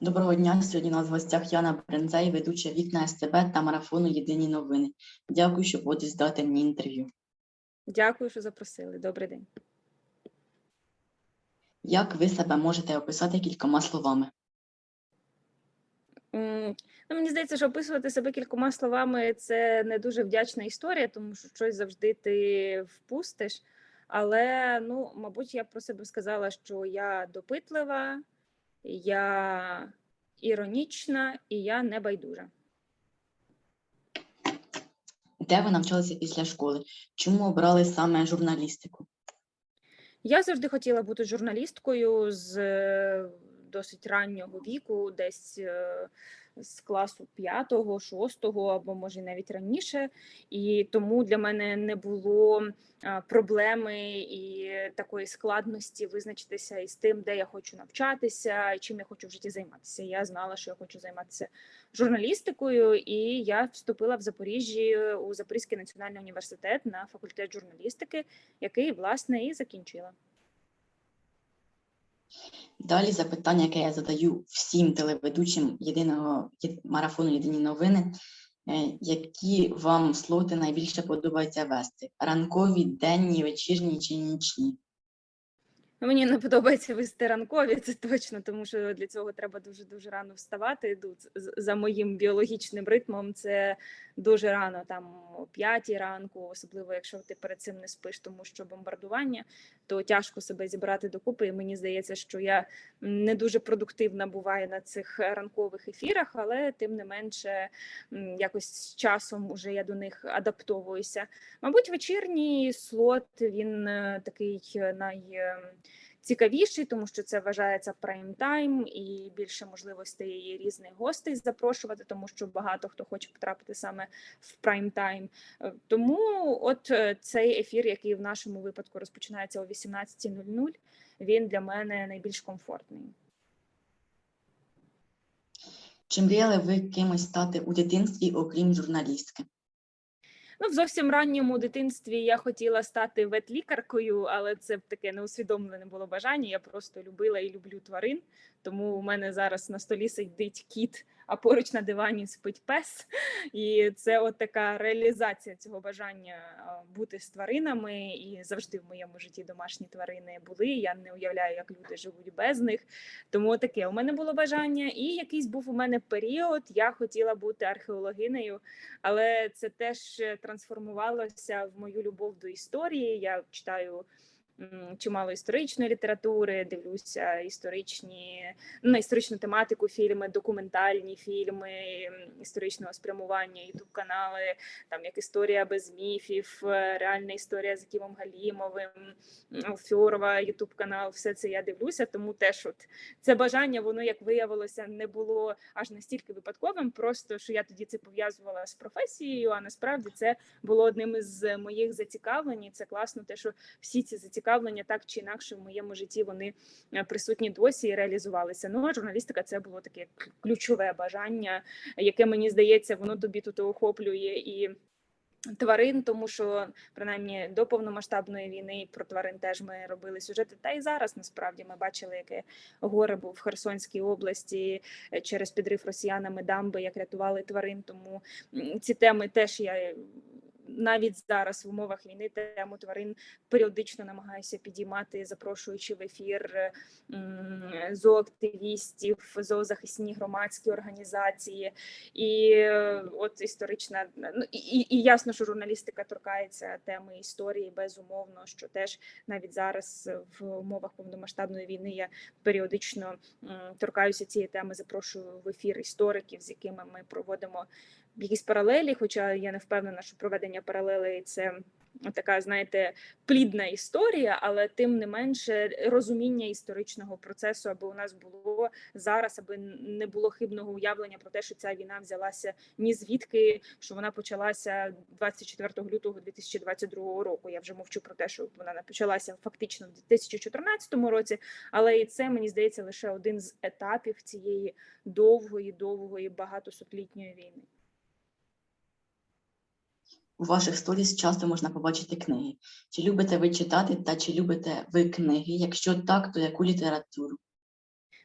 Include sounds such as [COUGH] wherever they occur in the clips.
Доброго дня. Сьогодні у нас в гостях Яна Брензей, ведуча вікна СТБ та марафону Єдині новини. Дякую, що погодились дати мені інтерв'ю. Дякую, що запросили. Добрий день. Як ви себе можете описати кількома словами? Ну, мені здається, що описувати себе кількома словами це не дуже вдячна історія, тому що щось завжди ти впустиш. Але ну, мабуть, я про себе сказала, що я допитлива, я іронічна і я небайдужа. Де ви навчалися після школи? Чому обрали саме журналістику? Я завжди хотіла бути журналісткою з е, досить раннього віку, десь е, з класу п'ятого, шостого або може навіть раніше. І тому для мене не було проблеми і такої складності визначитися із тим, де я хочу навчатися і чим я хочу в житті займатися. Я знала, що я хочу займатися журналістикою, і я вступила в Запоріжжі у Запорізький національний університет на факультет журналістики, який власне і закінчила. Далі запитання, яке я задаю всім телеведучим єдиного марафону Єдині новини. Е, Які вам слоти найбільше подобається вести? Ранкові, денні, вечірні чи нічні? Мені не подобається вести ранкові, це точно, тому що для цього треба дуже дуже рано вставати. За моїм біологічним ритмом це дуже рано, там о п'ятій ранку, особливо якщо ти перед цим не спиш, тому що бомбардування, то тяжко себе зібрати докупи. І мені здається, що я не дуже продуктивна буваю на цих ранкових ефірах, але тим не менше, якось з часом уже я до них адаптовуюся. Мабуть, вечірній слот він е, такий е, найцікавіший, тому що це вважається прайм-тайм і більше можливостей різних гостей запрошувати, тому що багато хто хоче потрапити саме в прайм-тайм. Е, Тому от е, цей ефір, який в нашому випадку розпочинається о 18.00, він для мене найбільш комфортний. Чи мріяли ви кимось стати у дитинстві, окрім журналістки? Ну, в зовсім ранньому дитинстві я хотіла стати ветлікаркою, але це таке неусвідомлене було бажання. Я просто любила і люблю тварин. Тому у мене зараз на столі сидить кіт, а поруч на дивані спить пес. І це от така реалізація цього бажання бути з тваринами. І завжди в моєму житті домашні тварини були. Я не уявляю, як люди живуть без них. Тому таке у мене було бажання. І якийсь був у мене період. Я хотіла бути археологинею але це теж трансформувалося в мою любов до історії. Я читаю чимало історичної літератури, дивлюся історичні ну, на історичну тематику, фільми, документальні фільми історичного спрямування, ютуб канали, там як історія без міфів, е, реальна історія з Кімом Галімовим, Фьорова, ютуб канал, все це я дивлюся. Тому теж от це бажання, воно як виявилося, не було аж настільки випадковим, просто що я тоді це пов'язувала з професією. А насправді це було одним із моїх зацікавлень. І Це класно, те, що всі ці зацікавлення так чи інакше в моєму житті вони е, присутні досі і реалізувалися. Ну а журналістика це було таке ключове бажання, яке мені здається, воно тобі тут охоплює і. Тварин, тому що принаймні до повномасштабної війни про тварин теж ми робили сюжети. Та і зараз насправді ми бачили, яке горе був в Херсонській області е, через підрив росіянами дамби, як рятували тварин. Тому ці теми теж я навіть зараз в умовах війни тему тварин періодично намагаюся підіймати, запрошуючи в ефір зооактивістів, зоозахисні громадські організації. І е, от історична ну і і ясно, що журналістика торкається теми історії безумовно, що теж навіть зараз в умовах повномасштабної війни я періодично торкаюся цієї теми, запрошую в ефір істориків, з якими ми проводимо якісь паралелі. Хоча я не впевнена, що проведення паралелей це така, знаєте, плідна історія, але тим не менше розуміння історичного процесу, аби у нас було зараз, аби не було хибного уявлення про те, що ця війна взялася ні звідки, що вона почалася 24 лютого 2022 року. Я вже мовчу про те, що вона не почалася фактично в 2014 році, але і це мені здається лише один з етапів цієї довгої, довгої багатосотлітньої війни. У ваших сторіс часто можна побачити книги. Чи любите ви читати та чи любите ви книги? Якщо так, то яку літературу?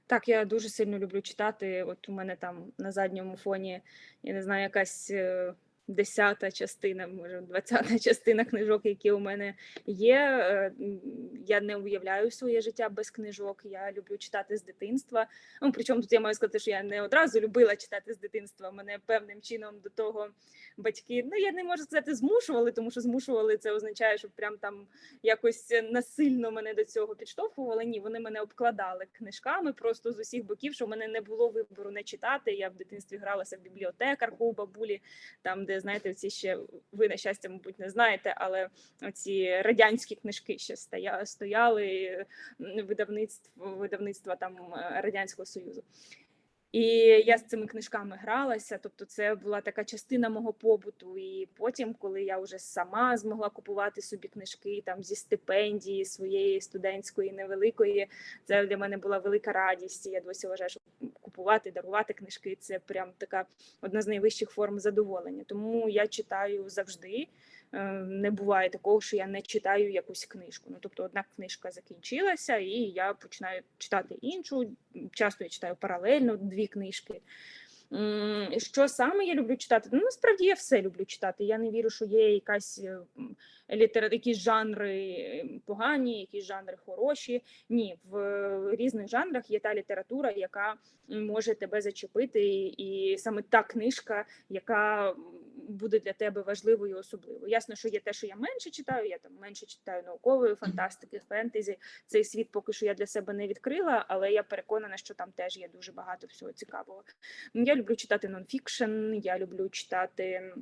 Так, я дуже сильно люблю читати. От у мене там на задньому фоні, я не знаю, якась е, десята частина, може, двадцята частина книжок, які у мене є. Е, Я не уявляю своє життя без книжок. Я люблю читати з дитинства. Ну, причому тут я маю сказати, що я не одразу любила читати з дитинства. Мене певним чином до того батьки, ну я не можу сказати, змушували, тому що змушували це означає, що прям там якось насильно мене до цього підштовхували. Ні, вони мене обкладали книжками просто з усіх боків, що в мене не було вибору не читати. Я в дитинстві гралася в бібліотекарку у бабулі, там, де знаєте, ці ще ви на щастя, мабуть, не знаєте, але ці радянські книжки ще стоя, стояли м, видавництв, видавництва там е, радянського союзу. І я з цими книжками гралася, тобто це була така частина мого побуту. І потім, коли я вже сама змогла купувати собі книжки там зі стипендії своєї студентської невеликої, це для мене була велика радість. І я досі вважаю, що купувати, дарувати книжки це прям така одна з найвищих форм задоволення. Тому я читаю завжди. Е, Не буває такого, що я не читаю якусь книжку. Ну тобто, одна книжка закінчилася, і я починаю читати іншу. Часто я читаю паралельно дві книжки. Що саме я люблю читати? Ну, насправді я все люблю читати. Я не вірю, що є якась е, літера... якісь жанри погані, якісь жанри хороші. Ні, в е, різних жанрах є та література, яка може тебе зачепити, і саме та книжка, яка буде для тебе важливою і особливою. Ясно, що є те, що я менше читаю. Я там менше читаю наукової фантастики, фентезі. Цей світ поки що я для себе не відкрила, але я переконана, що там теж є дуже багато всього цікавого. Я люблю читати нонфікшн, я люблю читати.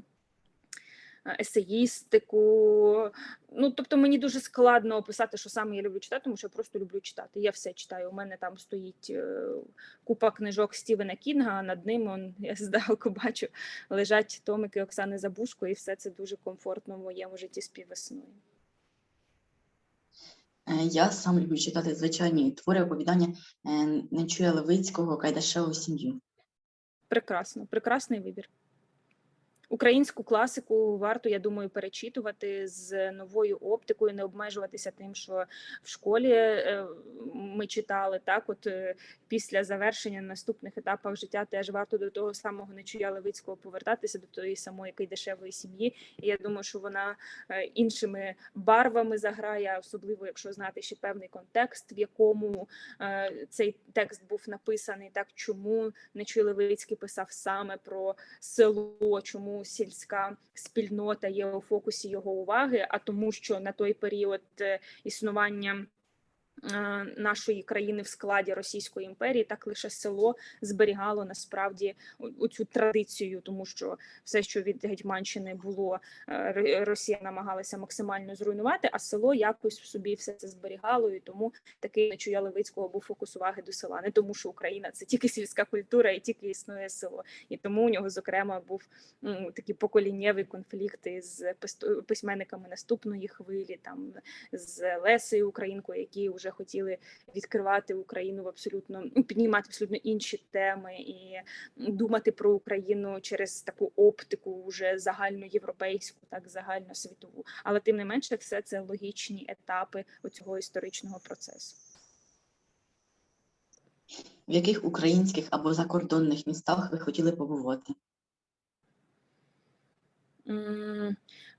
Е, Есеїстику, ну тобто мені дуже складно описати, що саме я люблю читати, тому що я просто люблю читати. Я все читаю. У мене там стоїть е, купа книжок Стівена Кінга, а над ним он, я здалеку [LAUGHS] бачу, лежать томики Оксани Забушко, і все це дуже комфортно в моєму житті співвеснує. Е, Я сам люблю читати звичайні твори оповідання Нечуя Левицького Кайдашеву сім'ю. Прекрасно, прекрасний вибір. Українську класику варто, я думаю, перечитувати з новою оптикою, не обмежуватися тим, що в школі е, ми читали. Так, от е, після завершення наступних етапах життя теж варто до того самого Нечуя Левицького повертатися до тої самої Кайдашевої сім'ї. І я думаю, що вона е, іншими барвами заграє, особливо якщо знати ще певний контекст, в якому цей текст був написаний, так чому Нечуй Левицький писав саме про село, чому сільська спільнота є у фокусі його уваги, а тому, що на той період е, існування нашої країни в складі Російської імперії, так лише село зберігало насправді о- цю традицію, тому що все, що від Гетьманщини було, е, Росія намагалася максимально зруйнувати, а село якось в собі все це зберігало, і тому такий Нечуя Левицького був фокус уваги до села. Не тому, що Україна це тільки сільська культура і тільки існує село. І тому у нього, зокрема, був м, такий поколіннєвий конфлікт із письменниками наступної хвилі, там з Лесею Українкою, які вже хотіли відкривати Україну в абсолютно ну, піднімати абсолютно інші теми і думати про Україну через таку оптику, вже загальноєвропейську, так загальносвітову. Але тим не менше, все це логічні етапи цього історичного процесу. В яких українських або закордонних містах ви хотіли побувати?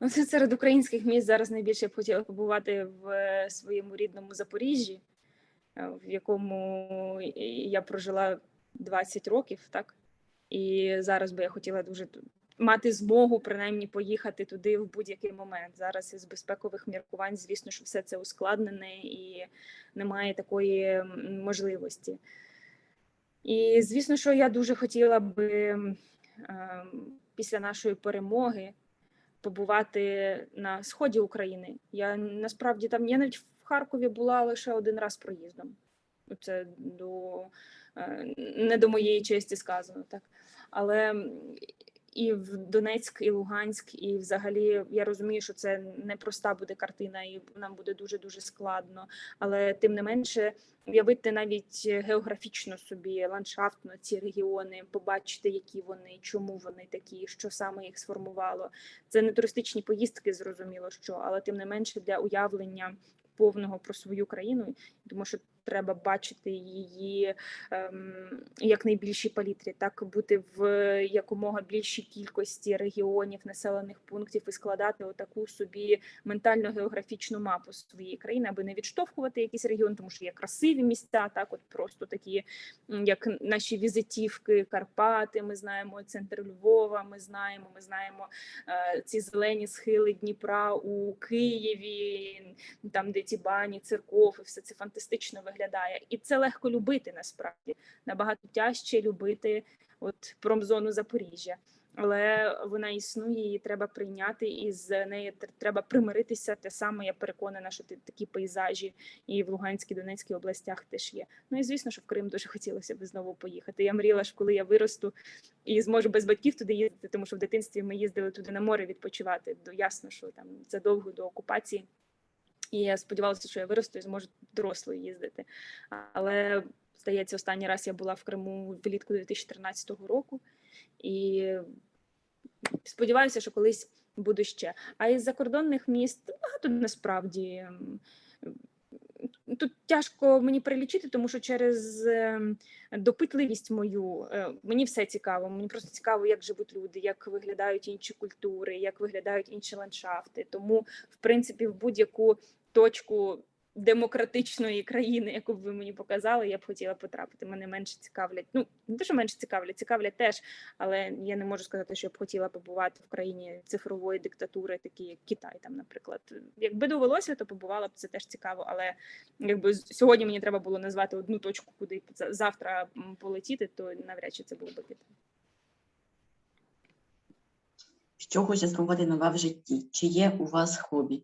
Ну, серед українських міст зараз найбільше я б хотіла побувати в е, своєму рідному Запоріжжі, е, в якому я прожила 20 років, так? І зараз би я хотіла дуже мати змогу принаймні поїхати туди в будь-який момент. Зараз із безпекових міркувань, звісно, що все це ускладнене і немає такої можливості. І звісно, що я дуже хотіла би ем, після нашої перемоги побувати на сході України. Я насправді там я навіть в Харкові була лише один раз проїздом. Це до е, не до моєї честі сказано, так. Але і в Донецьк, і Луганськ, і взагалі я розумію, що це непроста буде картина, і нам буде дуже дуже складно. Але тим не менше, уявити навіть географічно собі ландшафтно ці регіони, побачити, які вони, чому вони такі, що саме їх сформувало. Це не туристичні поїздки, зрозуміло, що, але тим не менше для уявлення повного про свою країну, тому що треба бачити її ем, як найбільшій палітрі, так бути в якомога більшій кількості регіонів, населених пунктів і складати отаку собі ментально-географічну мапу своєї країни, аби не відштовхувати якийсь регіон, тому що є красиві місця, так от просто такі, як наші візитівки, Карпати. Ми знаємо центр Львова. Ми знаємо, ми знаємо е, ці зелені схили Дніпра у Києві, там де ті бані, церков, і все це фантастично виглядає. І це легко любити насправді. Набагато тяжче любити от промзону Запоріжжя. Але вона існує, її треба прийняти, і з нею тр- треба примиритися. Те саме я переконана, що такі пейзажі і в Луганській, Донецькій областях теж є. Ну і звісно, що в Крим дуже хотілося б знову поїхати. Я мріяла, що коли я виросту і зможу без батьків туди їздити, тому що в дитинстві ми їздили туди на море відпочивати. До ясно, що там задовго до окупації. І я сподівалася, що я виросту і зможу дорослою їздити. Але здається, останній раз я була в Криму влітку 2013 року, і сподіваюся, що колись буду ще. А із закордонних міст багато насправді. Тут тяжко мені перелічити, тому що через ем, допитливість мою е, мені все цікаво. Мені просто цікаво, як живуть люди, як виглядають інші культури, як виглядають інші ландшафти. Тому, в принципі, в будь-яку точку демократичної країни, яку б ви мені показали, я б хотіла потрапити. Мене менше цікавлять. Ну не те, менше цікавлять, цікавлять теж, але я не можу сказати, що я б хотіла побувати в країні цифрової диктатури, такі як Китай, там, наприклад. Якби довелося, то побувала б це теж цікаво. Але якби сьогодні мені треба було назвати одну точку, куди за- завтра полетіти, то навряд чи це було би Китай. Що хоче спробувати нове в житті? Чи є у вас хобі?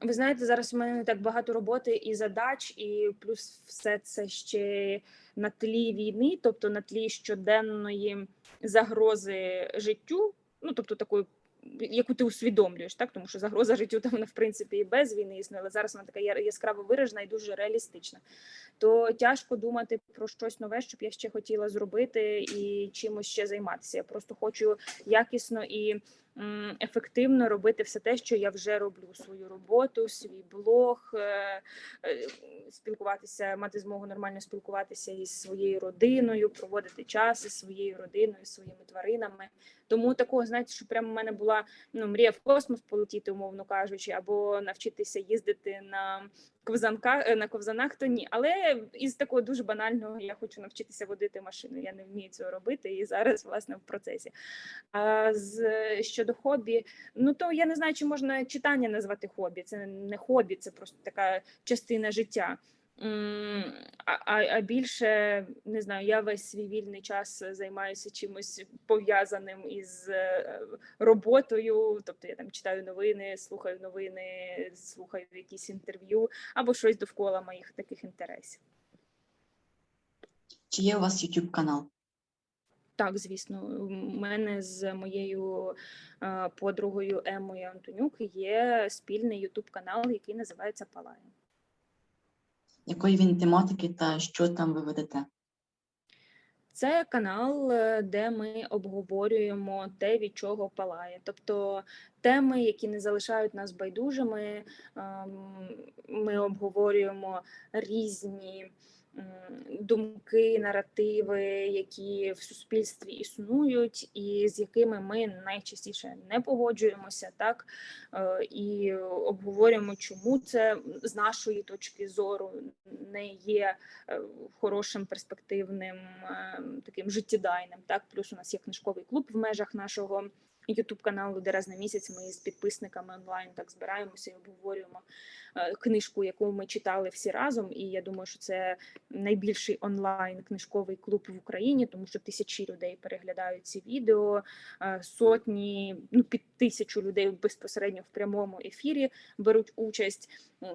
Ви знаєте, зараз у мене не так багато роботи і задач, і плюс все це ще на тлі війни, тобто на тлі щоденної загрози життю, ну тобто такої, яку ти усвідомлюєш, так тому що загроза життю там вона в принципі і без війни існує, але зараз вона така яскраво виражена і дуже реалістична. То тяжко думати про щось нове, щоб я ще хотіла зробити і чимось ще займатися. Я просто хочу якісно і ефективно робити все те, що я вже роблю: свою роботу, свій блог, е, е, спілкуватися, мати змогу нормально спілкуватися із своєю родиною, проводити час із своєю родиною, своїми тваринами. Тому такого, знаєте, що прямо в мене була ну, мрія в космос полетіти, умовно кажучи, або навчитися їздити на ковзанка е, на ковзанах, то ні. Але із такого дуже банального я хочу навчитися водити машину. Я не вмію цього робити і зараз власне в процесі. А з щодо хобі, ну то я не знаю, чи можна читання назвати хобі. Це не хобі, це просто така частина життя. А, а, більше не знаю, я весь свій вільний час займаюся чимось пов'язаним із е, роботою. Тобто я там читаю новини, слухаю новини, слухаю якісь інтерв'ю або щось довкола моїх таких інтересів. Чи є у вас YouTube канал? Так, звісно, у мене з моєю е, подругою Емою Антонюк є спільний Ютуб канал, який називається Палає. Якої він тематики та що там ви ведете? Це канал, е, де ми обговорюємо те, від чого палає. Тобто теми, які не залишають нас байдужими. ем, Ми обговорюємо різні думки, наративи, які в суспільстві існують, і з якими ми найчастіше не погоджуємося, так Е, і обговорюємо, чому це з нашої точки зору не є е, хорошим, перспективним, е, таким життєдайним. Так, плюс у нас є книжковий клуб в межах нашого Ютуб каналу, де раз на місяць ми з підписниками онлайн так збираємося і обговорюємо е, книжку, яку ми читали всі разом. І я думаю, що це найбільший онлайн книжковий клуб в Україні, тому що тисячі людей переглядають ці відео, е, сотні, ну під тисячу людей безпосередньо в прямому ефірі беруть участь.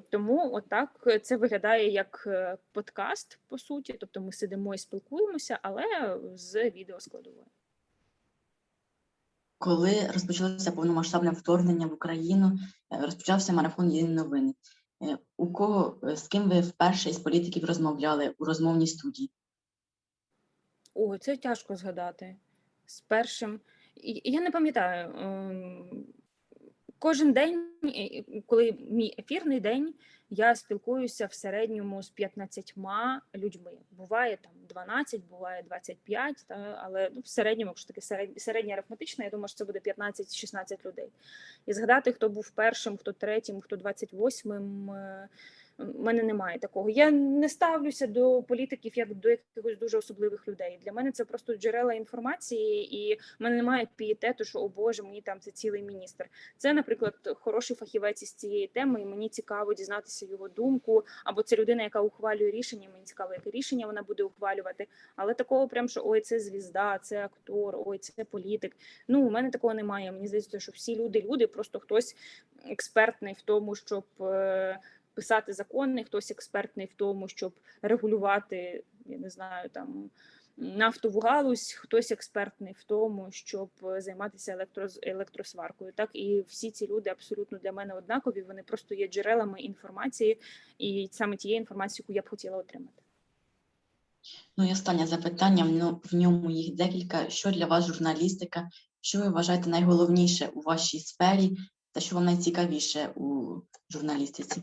Тому отак це виглядає як е, подкаст, по суті. Тобто ми сидимо і спілкуємося, але з відеоскладовою. Коли розпочалося повномасштабне вторгнення в Україну, е, розпочався марафон Єдині новини. Е, У кого е, з ким ви вперше із політиків розмовляли у розмовній студії? О, це тяжко згадати. З першим. Я не пам'ятаю. Кожен день, коли мій ефірний день, я спілкуюся в середньому з 15 людьми. Буває там 12, буває 25, та, але ну, в середньому, якщо таке середнє, середня арифметичне, я думаю, що це буде 15-16 людей. І згадати, хто був першим, хто третім, хто 28-м, е, мене немає такого. Я не ставлюся до політиків як до якихось дуже особливих людей. Для мене це просто джерела інформації, і в мене немає пієтету, що о Боже, мені там це цілий міністр. Це, наприклад, хороший фахівець із цієї теми, і мені цікаво дізнатися його думку. Або це людина, яка ухвалює рішення. Мені цікаво, яке рішення вона буде ухвалювати. Але такого, прям що ой, це звізда, це актор, ой, це політик. Ну у мене такого немає. Мені здається, що всі люди, люди, просто хтось експертний в тому, щоб. Писати закони, хтось експертний в тому, щоб регулювати, я не знаю, там нафтову галузь, хтось експертний в тому, щоб займатися електро, електросваркою. Так і всі ці люди абсолютно для мене однакові. Вони просто є джерелами інформації, і саме тієї інформації, яку я б хотіла отримати. Ну і останнє запитання, ну, в ньому їх декілька. Що для вас журналістика? Що ви вважаєте найголовніше у вашій сфері та що вам найцікавіше у журналістиці?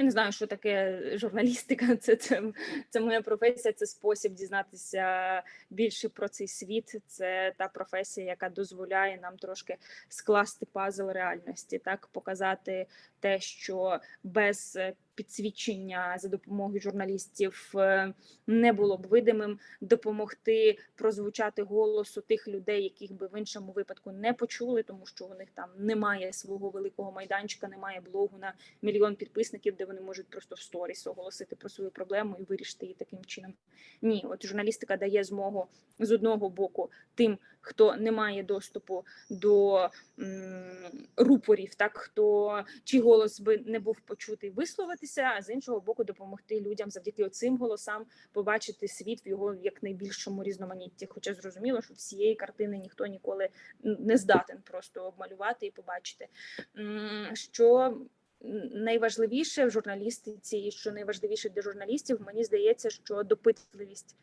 Я не знаю, що таке журналістика. [LAUGHS] Це, це, це моя професія, це спосіб дізнатися більше про цей світ. Це та професія, яка дозволяє нам трошки скласти пазл реальності, так показати те, що без підсвідчення за допомогою журналістів е, не було б видимим, допомогти прозвучати голосу тих людей, яких би в іншому випадку не почули, тому що у них там немає свого великого майданчика, немає блогу на мільйон підписників, де вони можуть просто в сторіс оголосити про свою проблему і вирішити її таким чином. Ні, от журналістика дає змогу з одного боку тим, хто не має доступу до м, рупорів, так хто чий голос би не був почутий, висловитися, а з іншого боку, допомогти людям завдяки цим голосам побачити світ в його як найбільшому різноманітті. Хоча зрозуміло, що всієї картини ніхто ніколи не здатен просто обмалювати і побачити. Що найважливіше в журналістиці, і що найважливіше для журналістів, мені здається, що допитливість.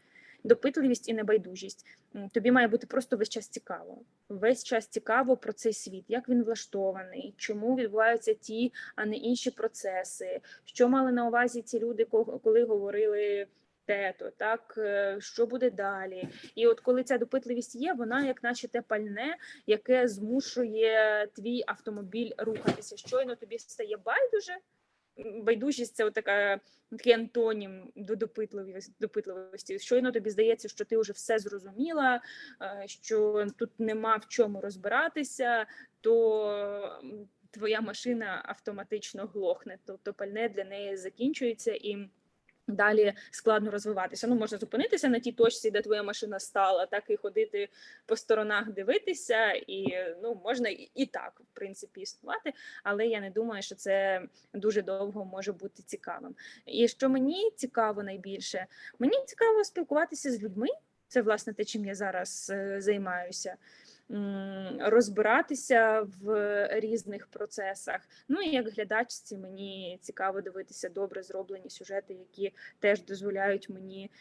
Допитливість і небайдужість. Тобі має бути просто весь час цікаво. Весь час цікаво про цей світ, як він влаштований, чому відбуваються ті, а не інші процеси, що мали на увазі ці люди, коли говорили те-то, так е, що буде далі. І от коли ця допитливість є, вона як наче те пальне, яке змушує твій автомобіль рухатися. Щойно тобі стає байдуже. Байдужість це така такий антонім до допитливості, допитливості. Щойно тобі здається, що ти вже все зрозуміла, е, що тут нема в чому розбиратися, то твоя машина автоматично глохне, тобто пальне для неї закінчується і. Далі складно розвиватися. Ну можна зупинитися на тій точці, де твоя машина стала, так і ходити по сторонах, дивитися, і ну можна і, так в принципі існувати. Але я не думаю, що це дуже довго може бути цікавим. І що мені цікаво найбільше, мені цікаво спілкуватися з людьми. Це власне те, чим я зараз е, займаюся. Розбиратися в різних процесах. Ну і як глядачці, мені цікаво дивитися добре зроблені сюжети, які теж дозволяють мені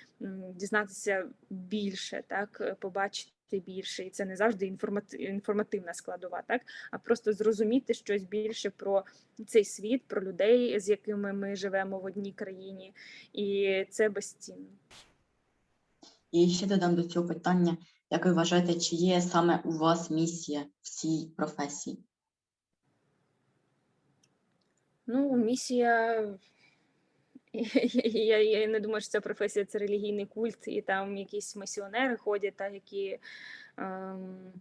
дізнатися більше, так побачити більше, і це не завжди інформативна складова, так а просто зрозуміти щось більше про цей світ, про людей, з якими ми живемо в одній країні, і це безцінно. І ще додам до цього питання, як ви вважаєте, чи є саме у вас місія в цій професії? Ну, місія. [LAUGHS] Я, я не думаю, що ця професія це релігійний культ, і там якісь місіонери ходять, та які ем,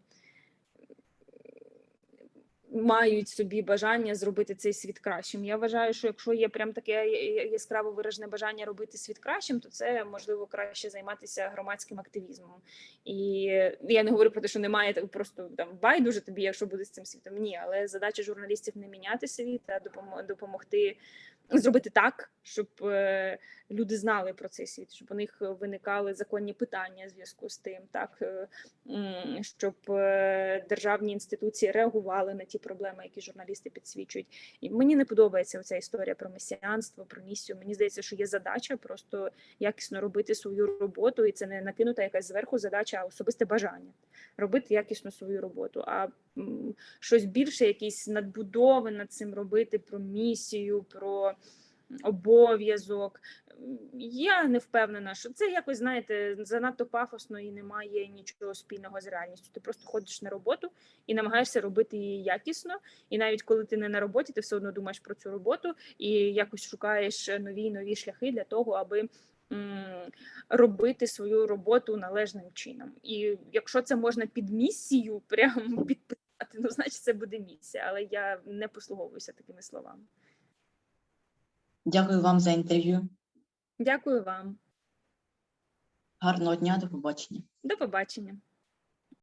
мають собі бажання зробити цей світ кращим. Я вважаю, що якщо є прям таке яскраво виражене бажання робити світ кращим, то це можливо краще займатися громадським активізмом. І я не говорю про те, що немає так просто там байдуже тобі, якщо буде з цим світом. Ні, але задача журналістів не міняти світ, а допомо- допомогти зробити так, щоб е, люди знали про цей світ, щоб у них виникали законні питання в зв'язку з тим, так е, щоб е, державні інституції реагували на ті проблеми, які журналісти підсвічують. І мені не подобається ця історія про месіанство, про місію. Мені здається, що є задача просто якісно робити свою роботу, і це не накинута якась зверху задача, а особисте бажання робити якісно свою роботу. А щось більше, якісь надбудови над цим робити про місію, про обов'язок. Я не впевнена, що це якось, знаєте, занадто пафосно і немає нічого спільного з реальністю. Ти просто ходиш на роботу і намагаєшся робити її якісно. І навіть коли ти не на роботі, ти все одно думаєш про цю роботу і якось шукаєш нові нові шляхи для того, аби м, робити свою роботу належним чином. І якщо це можна під місію прямо [LAUGHS] підписати, ну значить це буде місія. Але я не послуговуюся такими словами. Дякую вам за інтерв'ю. Дякую вам. Гарного дня, до побачення. До побачення.